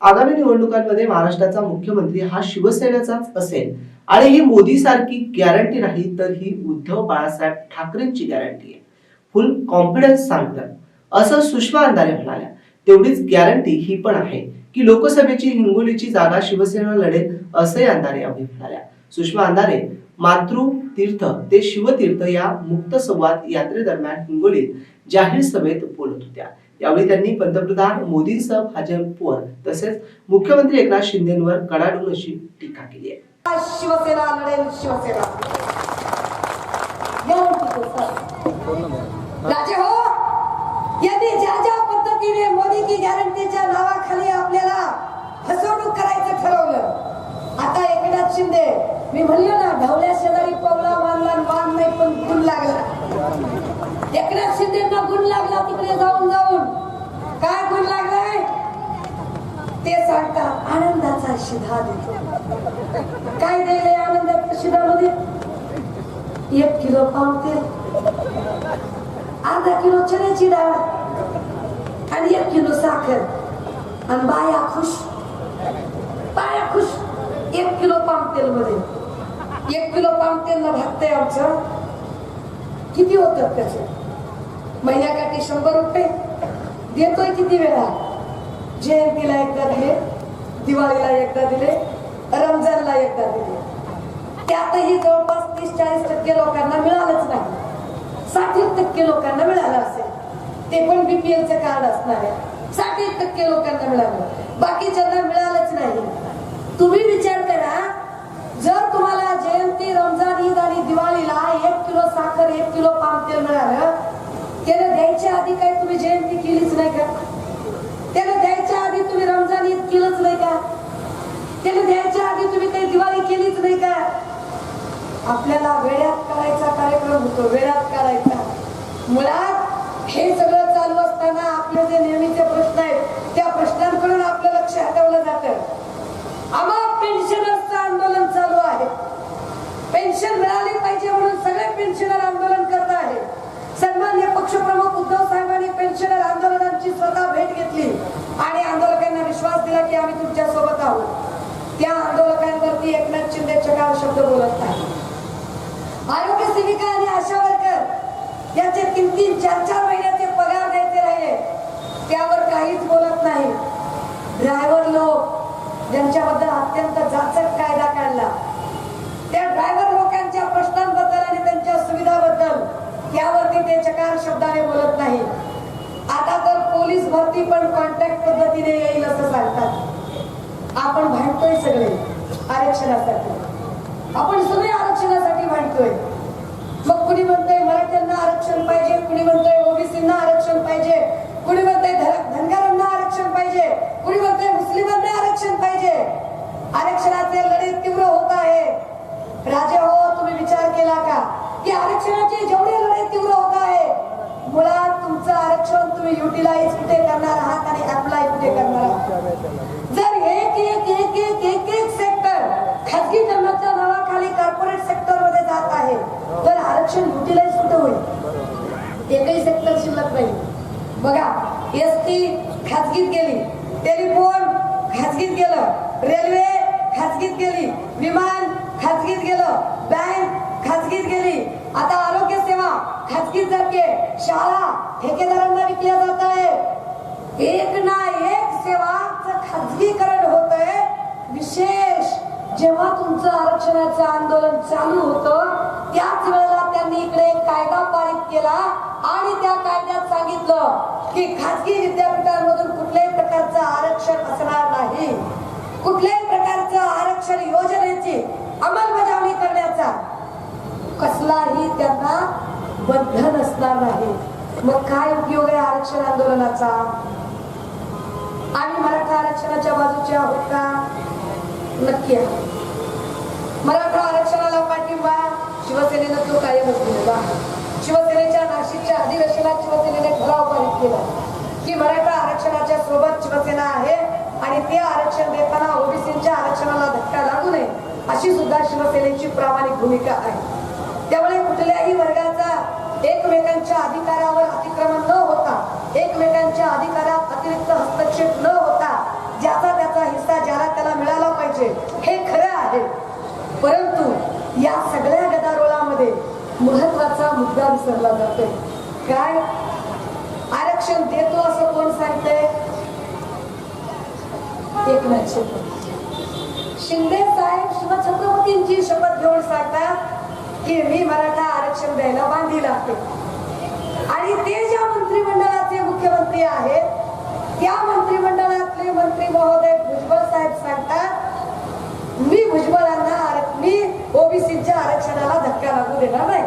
आगामी निवडणुकांमध्ये महाराष्ट्राचा मुख्यमंत्री हा शिवसेनेचाच असेल. आणि ही मोदी सारखी गॅरंटी नाही तर ही उद्धव बाळासाहेब ठाकरेंची गॅरंटी आहे. फुल कॉन्फिडन्स सांगतात. असं सुषमा अंधारे म्हणाल्या. तेवढीच गॅरंटी ही पण आहे की लोकसभेची हिंगोलीची जागा शिवसेना लढेल असे अंधारे यावेळी म्हणाल्या. सुषमा अंधारे मातृ तीर्थ ते शिवतीर्थ या मुक्त संवाद यात्रेदरम्यान हिंगोलीत जाहीर सभेत बोलत होत्या. यावेळी त्यांनी पंतप्रधान मोदींसह भाजपवर तसेच मुख्यमंत्री एकनाथ शिंदेवर कडाडून अशी टीका केली आहे. शिवसेना लढेल शिवसेना. राजे हो यांनी ज्या ज्या पद्धतीने मोदी की गॅरंटीच्या नावाखाली आपल्याला फसवणूक करायचं ठरवलं आता एकनाथ शिंदे मी म्हणलो ना धावल्या शेजारी पवला मानला आणि मान नाही पण गुण लागला एकनाथ शिंदेना गुण लागला तिकडे जाऊन जाऊन काय गुण लागलाय ते सांगतात आनंदाचा शिधा देतो. काय दिले आनंदाच्या शिधामध्ये एक किलो पावते अर्धा किलो चण्याची डाळ आणि एक किलो साखर. आणि बाया खुश बाया खुश एक किलो पाम तेल मध्ये एक किलो पाम तेल न भागतंय आमचं किती होतात त्याचे? महिन्याकाठी शंभर रुपये. देतोय किती वेळा? जयंतीला एकदा दिले. दिवाळीला एकदा दिले रमजानला एकदा दिले. त्यातही जवळपास तीस चाळीस टक्के लोकांना मिळालंच नाही. साठी टक्के लोकांना मिळालं असेल. ते पण बीपीएलचं कार्ड असणार आहे. टक्के लोकांना मिळालं बाकीच्यांना मिळालंच नाही तुम्ही विचार करा जर तुम्हाला जयंती रमजान ईद आणि दिवाळीला एक किलो साखर एक किलो पाम तेल मिळालं त्याला द्यायच्या आधी काय तुम्ही जयंती केलीच नाही का त्याला द्यायच्या आधी तुम्ही रमजान ईद केलंच नाही का त्याला द्यायच्या आधी तुम्ही काही दिवाळी केलीच नाही का? आपल्याला वेळात करायचा कार्यक्रम होतो वेळात करायचा. मुळात हे सगळं चालू असताना आपले जे नेहमीचे प्रश्न आहेत त्या प्रश्नांकडून आपलं लक्ष हटवलं जातं. आम्हा पेन्शनरचं आंदोलन चालू आहे. पेन्शन मिळाली पाहिजे म्हणून सगळे पेन्शनर आंदोलन करत आहे. सन्मान्य पक्षप्रमुख उद्धव साहेबांनी पेन्शनर आंदोलनाची स्वतः भेट घेतली. आणि आंदोलकांना विश्वास दिला की आम्ही तुमच्यासोबत आहोत. त्या आंदोलकांवरती एकनाथ शिंदे चकार शब्द बोलत नाही. आरोग्य सेविका आणि आशा वर्कर याचे तीन तीन चार चार महिन्याचे पगार द्यायचे राहिले. त्यावर काहीच बोलत नाही. ड्रायव्हर लोक ज्यांच्याबद्दल अत्यंत जाचक कायदा काढला. त्या ड्रायव्हर लोकांच्या प्रश्नांबद्दल आणि त्यांच्या सुविधाबद्दल यावरती ते चकार शब्दाने बोलत नाही. आता तर पोलीस भरती पण कॉन्ट्रॅक्ट पद्धतीने येईल असं सांगतात. आपण भांडतोय सगळे. आरक्षणासाठी. आपण सगळे आरक्षणासाठी भांडतोय. मग कुणी म्हणतंय मराठ्यांना आरक्षण पाहिजे? कुणी म्हणतंय ओबीसींना आरक्षण पाहिजे? कुणी म्हणतंय धन- धनगरांना आरक्षण पाहिजे? कुणी म्हणतंय मुस्लिमांना आरक्षण पाहिजे? आरक्षणाचे लढे तीव्र होत आहे. राजे हो तुम्ही विचार केला का? की आरक्षणाचे जेवढे लढे तीव्र होत आहे मुळात तुमचं आरक्षण तुम्ही युटिलाइज कुठे करणार आहात आणि अप्लाय कुठे करणार आहात जर एक एक एक एक एक एक सेक्टर खाजगीकरणाच्या नावाखाली कॉर्पोरेट सेक्टरमध्ये जात आहे तर आरक्षण युटिलाइज कुठे होईल एकही सेक्टर शिल्लक नाही बघा एस टी खाजगीत गेली टेलिफोन खाजगीत गेलं रेल्वे खाजगीत गेली विमान खाजगीत गेलं बँक खाजगीत गेली आता आरोग्य सेवा खाजगीत जाते शाळा ठेकेदारांना विकल्या जात आहे. एक ना एक सेवाचं खाजगीकरण होत आहे विशेष जेव्हा तुमचं आरक्षणाचं आंदोलन चालू होतं त्याच वेळेला त्यांनी इकडे केला आणि त्या कायद्यात सांगितलं की खासगी विद्यापीठांमधून कुठल्याही प्रकारचं आरक्षण असणार नाही. कुठल्याही प्रकारचं आरक्षण योजनेची अंमलबजावणी करण्याचा कसलाही त्यांना बंधन असणार नाही. मग काय उपयोग आहे आरक्षण आंदोलनाचा? आम्ही मराठा आरक्षणाच्या बाजूचे आहोत का? नक्की मराठा आरक्षणाला पाठिंबा शिवसेनेनं तो कायमच दिलेला आहे. नाशिकच्या अधिवेशनात शिवसेनेने ठराव पारित केला की मराठा आरक्षणाच्या सोबत शिवसेना आहे आणि ते आरक्षण देताना ओबीसीच्या आरक्षणाला धक्का लागू नये अशी सुद्धा शिवसेनेची प्रामाणिक भूमिका आहे. त्यामुळे कुठल्याही वर्गाचा एकमेकांच्या अधिकारावर अतिक्रमण न होता एकमेकांच्या अधिकारात अतिरिक्त हस्तक्षेप न होता ज्याचा त्याचा हिस्सा ज्याला त्याला मिळाला पाहिजे हे खरं आहे. परंतु या सगळ्या गदारोळामध्ये महत्त्वाचा मुद्दा विसरला जातोय. काय? आरक्षण देतो असं कोण सांगतंय? एकनाथ शिंदे. शिंदे साहेब शिवछत्रपतींची शपथ घेऊन सांगतात की मी मराठा आरक्षण द्यायला बांधील आहे आणि ते ज्या मंत्रिमंडळाचे मुख्यमंत्री आहेत त्या मंत्रिमंडळातले मंत्री महोदय भुजबळ साहेब सांगतात मी भुजबळांना आर- मी ओबीसीच्या आरक्षणाला धक्का लागू देणार नाही.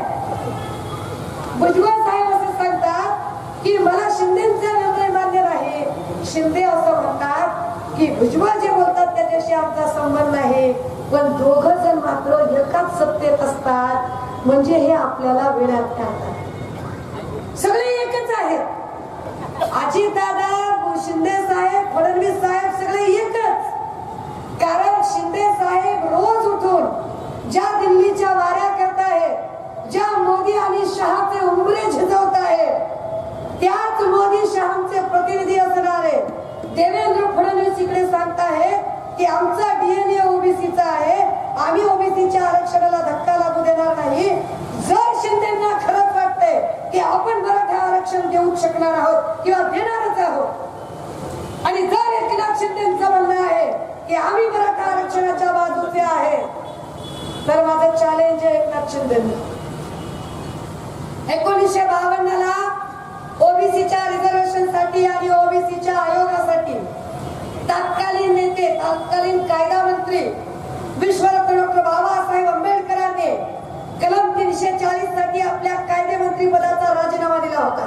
भुजबळ साहेब असं सांगतात की मला शिंदेचा निर्णय मान्य नाही. शिंदे असं म्हणतात की भुजबळ जे बोलतात त्याच्याशी आमचा संबंध आहे. पण दोघ जण मात्र एकाच सत्तेत असतात. म्हणजे हे आपल्याला वेळात काढतात सगळे एकच आहेत. आजी दादा शिंदे साहेब फडणवीस साहेब सगळे एकच. कारण शिंदे साहेब रोज उठून ज्या दिल्लीच्या वाऱ्या करत आहेत ज्या मोदी आणि शहाचे उमरे झिजवत आहेत त्याच मोदी शहाचे प्रतिनिधी असणारे देवेंद्र फडणवीस इकडे सांगत आहेत की आमचा डीएनए ओबीसीचा आहे. आम्ही ओबीसीच्या आरक्षणाला धक्का लागू देणार नाही. जर शिंदेना खरंच वाटतंय की आपण मराठा आरक्षण देऊ शकणार आहोत किंवा देणारच आहोत. आणि जर एकनाथ शिंदेचं म्हणणं आहे की आम्ही मराठा आरक्षणाच्या बाजूचे आहे तर माझं चॅलेंज आहे एकनाथ शिंदे एकोणीसशे बावन्न ला ओबीसीच्या रिझर्वेशनसाठी आणि ओबीसीच्या तात्काळ तत्कालीन कायदा मंत्री विश्वरत्न डॉक्टर बाबासाहेब आंबेडकरांनी कलम तीनशे चाळीससाठी आपल्या कायदेमंत्री पदाचा राजीनामा दिला होता.